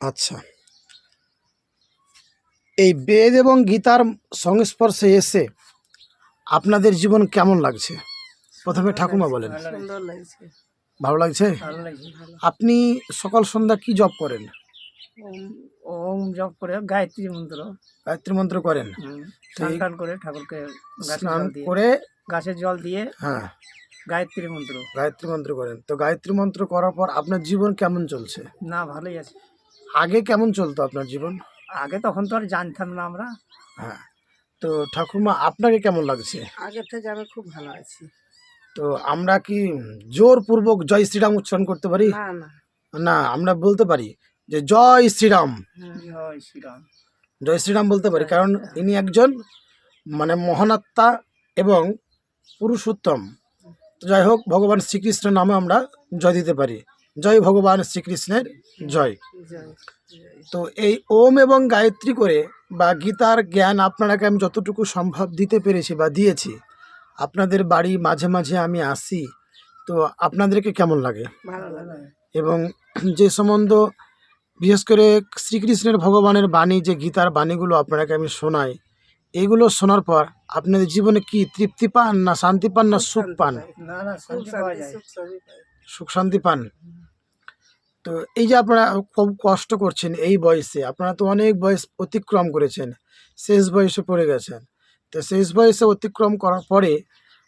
আচ্ছা। এই বেদ এবং গীতার সংস্পর্শে এসে আপনাদের জীবন কেমন লাগছে? প্রথমে ঠাকুমা বলেন। সুন্দর লাগছে। ভালো লাগছে? ভালো লাগছে ভালো আপনি সকাল সন্ধ্যা কি জব করেন? ওম ওম জপ করে গায়ত্রী মন্ত্র। গায়ত্রী মন্ত্র করেন? স্নান করে ঠাকুরকে স্নান করে গাছের জল দিয়ে হ্যাঁ। গায়ত্রী মন্ত্র। গায়ত্রী মন্ত্র করেন। তো গায়ত্রী মন্ত্র করার পর আপনার জীবন কেমন চলছে? না ভালোই আছে। আগে কেমন চলতো আপনার জীবন? আগে তখন তো আর জানতাম না আমরা। হ্যাঁ তো ঠাকুমা আপনাকে কেমন লাগছে? আগে থেকে আমি খুব ভালো আছি। তো আমরা কি জোরপূর্বক জয় শ্রীরাম উচ্চারণ করতে পারি? না না। না আমরা বলতে পারি যে জয় শ্রীরাম। জয় শ্রীরাম। জয় শ্রীরাম বলতে পারি কারণ ইনি একজন মানে মহানাত্মা এবং পুরুষোত্তম। যাই হোক ভগবান শ্রীকৃষ্ণের নামে আমরা জয় দিতে পারি। জয় ভগবান শ্রীকৃষ্ণের জয়। তো এই ওম এবং গায়ত্রী করে বা গীতার জ্ঞান আপনারাকে আমি যতটুকু সম্ভব দিতে পেরেছি বা দিয়েছি আপনাদের বাড়ি মাঝে মাঝে আমি আসি তো আপনাদেরকে কেমন লাগে? এবং যে সম্বন্ধ বিশেষ করে শ্রীকৃষ্ণের ভগবানের বাণী যে গীতার বাণীগুলো আপনাকে আমি শোনাই এগুলো শোনার পর আপনাদের জীবনে কি তৃপ্তি পান না শান্তি পান না সুখ পান? সুখ শান্তি পান? তো এই যে আপনারা খুব কষ্ট করছেন এই বয়সে আপনারা তো অনেক বয়স অতিক্রম করেছেন শেষ বয়সে পড়ে গেছেন। তো শেষ বয়সে অতিক্রম করার পরে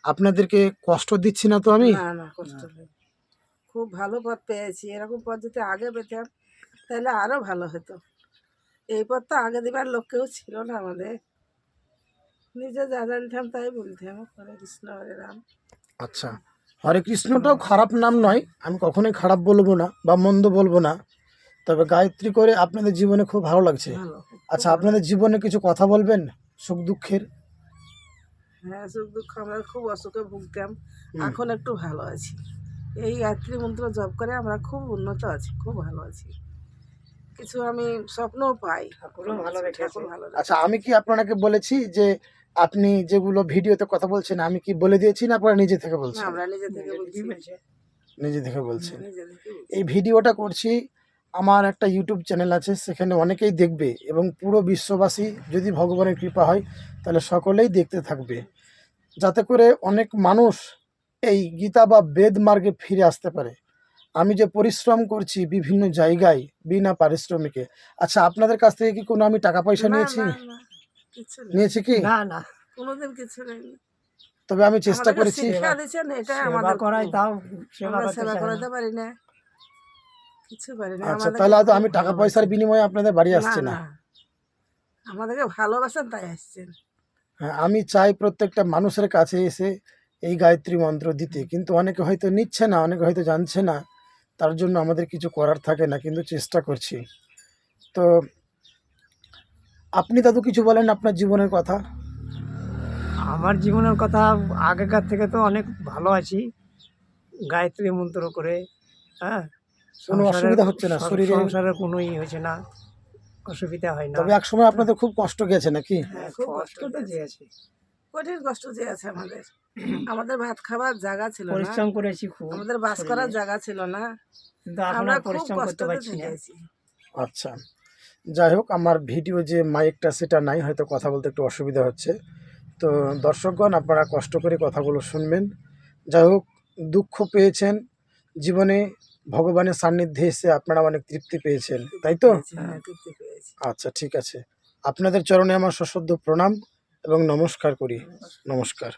আপনাদেরকে কষ্ট দিচ্ছি না তো আমি? না না কষ্ট নেই। খুব ভালো পথ পেয়েছি এরকম পথ যদি আগে পেতাম তাহলে আরও ভালো হতো। এই পথ তো আগে দিবার লোক কেউ ছিল না আমাদের। নিজে যা জানতাম তাই বলতাম হরে কৃষ্ণ হরে রাম। আচ্ছা। হরে কৃষ্ণটাও খারাপ নাম নয় আমি কখনোই খারাপ বলব না বা মন্দ বলব না। তবে গায়ত্রী করে আপনাদের জীবনে খুব ভালো লাগছে। আচ্ছা আপনাদের জীবনে কিছু কথা বলবেন? সুখ দুঃখের? হ্যাঁ সুখ দুঃখ আমরা খুব অসুখে ভুগতাম। এখন একটু ভালো আছি। এই গায়ত্রী মন্ত্র জপ করে আমরা খুব উন্নত আছি খুব ভালো আছি। কিছু আমি স্বপ্নও পাই। ঠাকুর ভালো আচ্ছা আমি কি আপনাকে বলেছি যে আপনি যেগুলো ভিডিওতে কথা বলছেন আমি কি বলে দিয়েছি না আপনারা নিজে থেকে বলছেন? আমরা নিজে থেকে বলছি। নিজে থেকে বলছেন। এই ভিডিওটা করছি আমার একটা ইউটিউব চ্যানেল আছে সেখানে অনেকেই দেখবে এবং পুরো বিশ্ববাসী যদি ভগবানের কৃপা হয় তাহলে সকলেই দেখতে থাকবে। যাতে করে অনেক মানুষ এই গীতা বা বেদ মার্গে ফিরে আসতে পারে। আমি যে পরিশ্রম করছি বিভিন্ন জায়গায় বিনা পারিশ্রমিকে। আচ্ছা আপনাদের কাছ থেকে কি কোনো আমি টাকা পয়সা নিয়েছি? কিছু নেই। নিয়েছি কি? না না কোনোদিন কিছু নেই। তবে আমি চেষ্টা করেছি। শিক্ষা দিচ্ছেন এটা আমাদের করাই তাও সেবা সেবা করাতে পারি না। কিছু পারি না। আচ্ছা তাহলে হয়তো আমি টাকা পয়সার বিনিময়ে আপনাদের বাড়ি আসছে না। আমাদেরকে ভালোবাসেন তাই আসছেন। হ্যাঁ আমি চাই প্রত্যেকটা মানুষের কাছে এসে এই গায়ত্রী মন্ত্র দিতে। কিন্তু অনেকে হয়তো নিচ্ছে না অনেকে হয়তো জানছে না। তার জন্য আমাদের কিছু করার থাকে না কিন্তু চেষ্টা করছি। তো আপনি দাদু কিছু বলেন আপনার জীবনের কথা। আমার জীবনের কথা আগেকার থেকে তো অনেক ভালো আছি গায়ত্রী মন্ত্র করে হ্যাঁ? কোনো সংসারের- অসুবিধা হচ্ছে না শরীরে? সংসারের কোনোই হয়েছে না অসুবিধা হয় না। তবে এক সময় আপনাদের খুব কষ্ট গেছে নাকি? হ্যাঁ, খুব কষ্ট তো আছে কঠিন কষ্ট যে আছে আমাদের। আমাদের ভাত খাবার জায়গা ছিল না। পরিশ্রম করেছি খুব আমাদের বাস করার জায়গা ছিল না। কিন্তু আমরা খুব পরিশ্রম করতে পারছি না। আচ্ছা। যাই হোক আমার ভিডিও যে মাইকটা সেটা নাই হয়তো কথা বলতে একটু অসুবিধা হচ্ছে। তো দর্শকগণ আপনারা কষ্ট করে কথাগুলো শুনবেন। যাই হোক দুঃখ পেয়েছেন। জীবনে ভগবানের সান্নিধ্যে এসে আপনারা অনেক তৃপ্তি পেয়েছেন তাই তো? হ্যাঁ, আচ্ছা ঠিক আছে। আপনাদের চরণে আমার সশ্রদ্ধ প্রণাম এবং নমস্কার করি। নমস্কার।